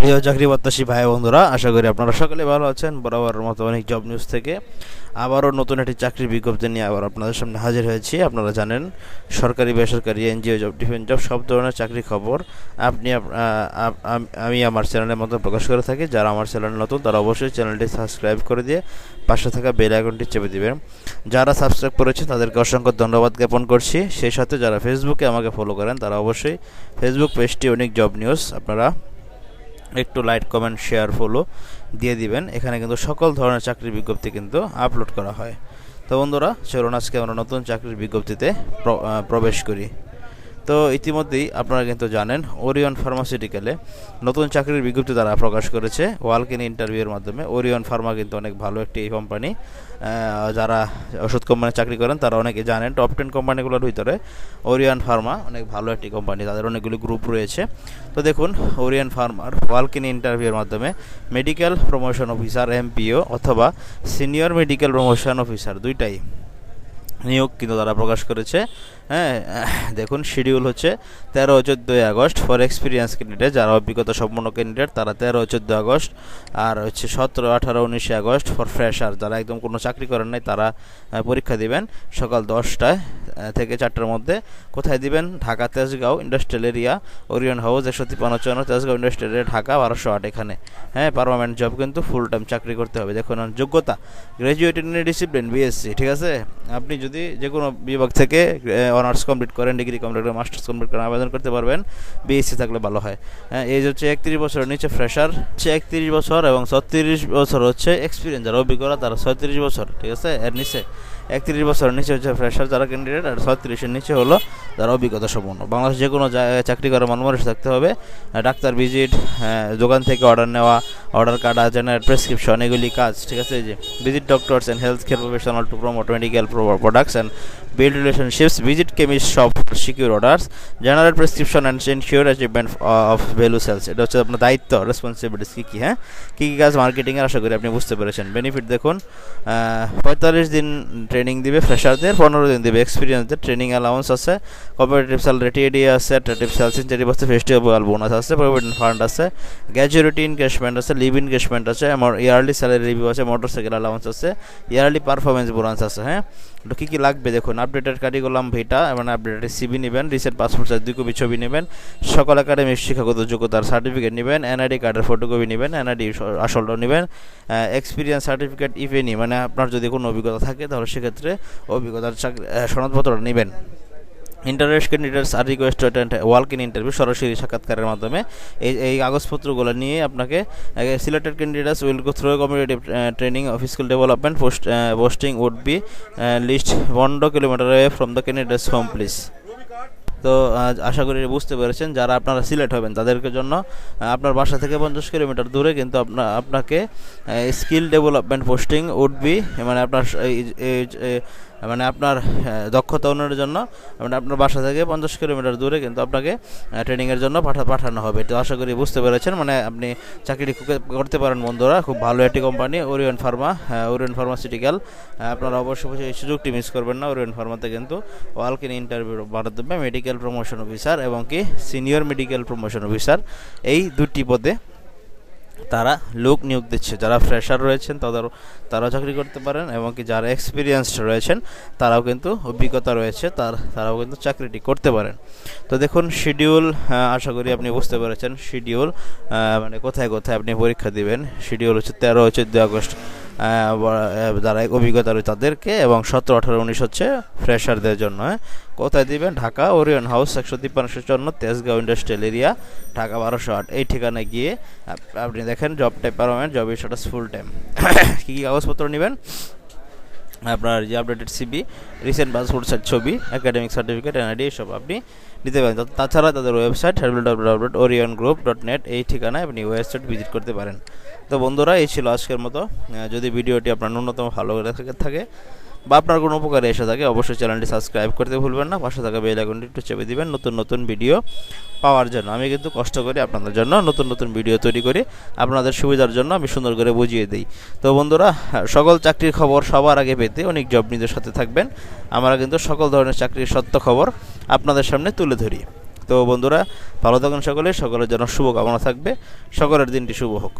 প্রিয় চাকরি প্রত্যাশী ভাই বন্ধুরা, আশা করি আপনারা সকলে ভালো আছেন। বরাবর মতো অনেক জব নিউজ থেকে আবারও নতুন একটি চাকরির বিজ্ঞপ্তি নিয়ে আবার আপনাদের সামনে হাজির হয়েছি। আপনারা জানেন, সরকারি, বেসরকারি, এনজিও জব ডিফেন্স জব সব ধরনের চাকরি খবর আপনি আম- আমি আমার চ্যানেলের মতো প্রকাশ করে থাকি। যারা আমার চ্যানেল নতুন, তারা অবশ্যই চ্যানেলটি সাবস্ক্রাইব করে দিয়ে পাশে থাকা বেল আইকনটি চেপে দিবেন। যারা সাবস্ক্রাইব করেছে তাদেরকে অসংখ্য ধন্যবাদ জ্ঞাপন করছি। সেই সাথে যারা ফেসবুকে আমাকে ফলো করেন, তারা অবশ্যই ফেসবুক পেজটি অনেক জব নিউজ আপনারা একটু লাইক কমেন্ট শেয়ার ফলো দিয়ে দিবেন। এখানে কিন্তু সকল ধরনের চাকরির বিজ্ঞপ্তি কিন্তু আপলোড করা হয়। তো বন্ধুরা, চলুন আজকে আমরা নতুন চাকরির বিজ্ঞপ্তিতে প্র- প্রবেশ করি। তো ইতিমধ্যেই আপনারা কিন্তু জানেন ওরিয়ন ফার্মাসিউটিক্যালে নতুন চাকরির বিজ্ঞপ্তি তারা প্রকাশ করেছে। ওয়ালকিন ইন্টারভিউয়ের মাধ্যমে ওরিয়ন ফার্মা কিন্তু অনেক ভালো একটি কোম্পানি যারা ওষুধ কোম্পানি চাকরি করেন, তারা অনেকে জানেন টপ টেন কোম্পানিগুলোর ভিতরে ওরিয়ন ফার্মা অনেক ভালো একটি কোম্পানি তাদের অনেকগুলি গ্রুপ রয়েছে। তো দেখুন ওরিয়ন ফার্মার ওয়ালকিন ইন্টারভিউয়ের মাধ্যমে মেডিকেল প্রমোশন অফিসার এমপিও অথবা সিনিয়র মেডিকেল প্রমোশন অফিসার দুইটাই নিয়োগ কিন্তু তারা প্রকাশ করেছে। হ্যাঁ দেখুন শিডিউল হচ্ছে তেরো, চোদ্দোই আগস্ট ফর এক্সপিরিয়েন্স ক্যান্ডিডেট যারা অভিজ্ঞতা সম্পন্ন ক্যান্ডিডেট তারা তেরো চোদ্দ আগস্ট। আর হচ্ছে সতেরো, আঠারো, উনিশে আগস্ট ফর ফ্রেশার যারা একদম কোনো চাকরি করেন নাই, তারা পরীক্ষা দিবেন সকাল দশটায়। থেকে চারটার মধ্যে। কোথায় দিবেন? Dhaka, Tejgaon industrial area Orion house একশো তিপ্পান্ন, চুয়ান্ন, তেজগাঁও ইন্ডাস্ট্রিয়াল এরিয়া ঢাকা, বারোশো আট এখানে। হ্যাঁ পারমানেন্ট জব কিন্তু ফুল টাইম চাকরি করতে হবে। দেখুন, যোগ্যতা গ্র্যাজুয়েট ইন ডিসিপ্লিন বিএসসি ঠিক আছে? আপনি যদি যে কোনো বিভাগ থেকে অনার্স কমপ্লিট করেন ডিগ্রি কমপ্লিট করেন মাস্টার্স কমপ্লিট করেন, আবেদন করতে পারবেন বিএসসি থাকলে ভালো হয়। হ্যাঁ এই হচ্ছে একত্রিশ বছরের নিচে ফ্রেশার হচ্ছে একত্রিশ বছর এবং ছত্রিশ বছর হচ্ছে এক্সপিরিয়েন্স যারা অভিজ্ঞতা তারা ছত্রিশ বছর, ঠিক আছে? এর নিচে। একত্রিশ বছরের নিচে হচ্ছে ফ্রেশার যারা ক্যান্ডিডেট আর ছত্রিশের নিচে হলো তারা অভিজ্ঞতা সম্পন্ন। বাংলাদেশ যে কোনো জায়গায় চাকরি করার মানুষ থাকতে হবে। ডাক্তার ভিজিট দোকান থেকে অর্ডার নেওয়া অর্ডার কাটা জেনারেল প্রেসক্রিপশন এগুলি কাজ ঠিক আছে? যে visit doctors and health care professional to promote medical products and build relationships visit chemist shop secure secure orders, prescription and ensure achievement of value sales. এটা হচ্ছে আপনার দায়িত্ব রেসপন্সিবিলিটিস কী কী হ্যাঁ? কী কী কাজ মার্কেটিংয়ের আশা করি আপনি বুঝতে পেরেছেন। বেনিফিট দেখুন পঁয়তাল্লিশ দিন ট্রেনিং দিবে ফ্রেশারদের পনেরো দিন দিবে এক্সপিরিয়েন্সদের ট্রেনিং অ্যালাউন্স আছে কম্পিটিটিভ স্যালারি টিএডি আছে অ্যাট্রাকটিভ সেলস ইনসেন্টিভ আছে ফেস্টিভ্যাল বোনাস আছে প্রভিডেন্ট ফান্ড আছে গ্র্যাজুয়েটি ইনকেশমেন্ট আছে লিভ ইনকেশমেন্ট আছে, আমার ইয়ারলি স্যালারি রিভিউ আছে মোটরসাইকেল অ্যালাউন্স আছে ইয়ারলি পারফরমেন্স বোনাস আছে হ্যাঁ? তো কী কী লাগবে দেখুন আপডেটেড কারিকুলাম ভিটা এবং আপডেটেড সিবি নেবেন রিসেন্ট পাসপোর্ট সাইজ দুই কপি ছবি নেবেন, সকল একাডেমিক শিক্ষাগত যোগ্যতার সার্টিফিকেট নেবেন এনআইডি কার্ডের ফটোকপি নেবেন এনআইডি আসলটা নেবেন এক্সপিরিয়েন্স সার্টিফিকেট ইফ এনি মানে আপনার যদি কোনো অভিজ্ঞতা থাকে তাহলে সেক্ষেত্রে অভিজ্ঞতার চাকরি সনদপত্রটা নেবেন। Interest candidates R request attend work in interview সরাসরি সাক্ষাৎকারের মাধ্যমে। এই এই কাগজপত্রগুলো নিয়ে আপনাকে selected candidates will go through কমিউনিটিভ training of skill development post posting would be least one kilometre from the candidates home please তো আশা করি বুঝতে পেরেছেন, যারা আপনারা সিলেক্ট হবেন তাদেরকে জন্য আপনার বাসা থেকে পঞ্চাশ কিলোমিটার দূরে কিন্তু আপনা, আপনাকে skill development posting would be মানে আপনার মানে আপনার দক্ষতা উন্নয়নের জন্য মানে আপনার বাসা থেকে পঞ্চাশ কিলোমিটার দূরে কিন্তু আপনাকে ট্রেনিংয়ের জন্য পাঠা, পাঠানো হবে। তো আশা করি বুঝতে পেরেছেন মানে আপনি চাকরি করতে পারেন বন্ধুরা। খুব ভালো একটি company Orion pharma Orion pharmaceutical আপনারা অবশ্যই এই সুযোগটি মিস করবেন না ওরিয়ন ফার্মাতে কিন্তু ওয়ালকিন ইন্টারভিউ মাধ্যমে মেডিকেল প্রমোশন অফিসার এবং কি সিনিয়র মেডিকেল প্রমোশন অফিসার এই দুটি পদে তারা লোক নিয়োগ দিচ্ছে। যারা ফ্রেশার রয়েছেন, তাদের, তারাও চাকরি করতে পারেন এবং কি যারা এক্সপিরিয়েন্সড রয়েছেন, তারাও কিন্তু অভিজ্ঞতা রয়েছে, তার, তারাও কিন্তু চাকরিটি করতে পারেন। তো দেখুন শিডিউল আশা করি আপনি বুঝতে পেরেছেন। শিডিউল মানে কোথায় কোথায় আপনি পরীক্ষা দিবেন? শিডিউল হচ্ছে তেরো, হচ্ছে দুই আগস্ট। যারা অভিজ্ঞতা রয়েছে তাদেরকে এবং সতেরো আঠারো উনিশ হচ্ছে ফ্রেশারদের জন্য হ্যাঁ। কোথায় দিবেন? ঢাকা, ওরিয়ন হাউস, একশো তিপ্পান্নশো জন্য তেজগাঁও ইন্ডাস্ট্রিয়াল এরিয়া, ঢাকা বারোশো আট। এই ঠিকানায় গিয়ে আপনি দেখেন job type permanent job status full time কী কী কাগজপত্র নেবেন? আপনার যে updated CV recent passport size ছবি একাডেমিক সার্টিফিকেট এনআইডি এসব আপনি নিতে পারেন। তাছাড়া তাদের website W W dot Orion group dot net এই ঠিকানায় আপনি ওয়েবসাইট ভিজিট করতে পারেন। তো বন্ধুরা, এই ছিল আজকের মতো। যদি ভিডিওটি আপনার ন্যূনতম ভালো থাকে বা আপনার কোনো উপকারে এসে থাকে, অবশ্যই চ্যানেলটি সাবস্ক্রাইব করতে ভুলবেন না। পাশে থাকা বেল আইকনটি একটু চেপে দিবেন, নতুন নতুন ভিডিও পাওয়ার জন্য। আমি কিন্তু কষ্ট করি আপনাদের জন্য নতুন নতুন ভিডিও তৈরি করি। আপনাদের সুবিধার জন্য আমি সুন্দর করে বুঝিয়ে দিই। তো বন্ধুরা, সকল চাকরির খবর সবার আগে পেতে অনেক জব নিজের সাথে থাকবেন। আমরা কিন্তু সকল ধরনের চাকরির সত্য খবর আপনাদের সামনে তুলে ধরি। তো বন্ধুরা, ভালো থাকুন সকলে। সকলের জন্য শুভকামনা থাকবে। সকলের দিনটি শুভ হোক।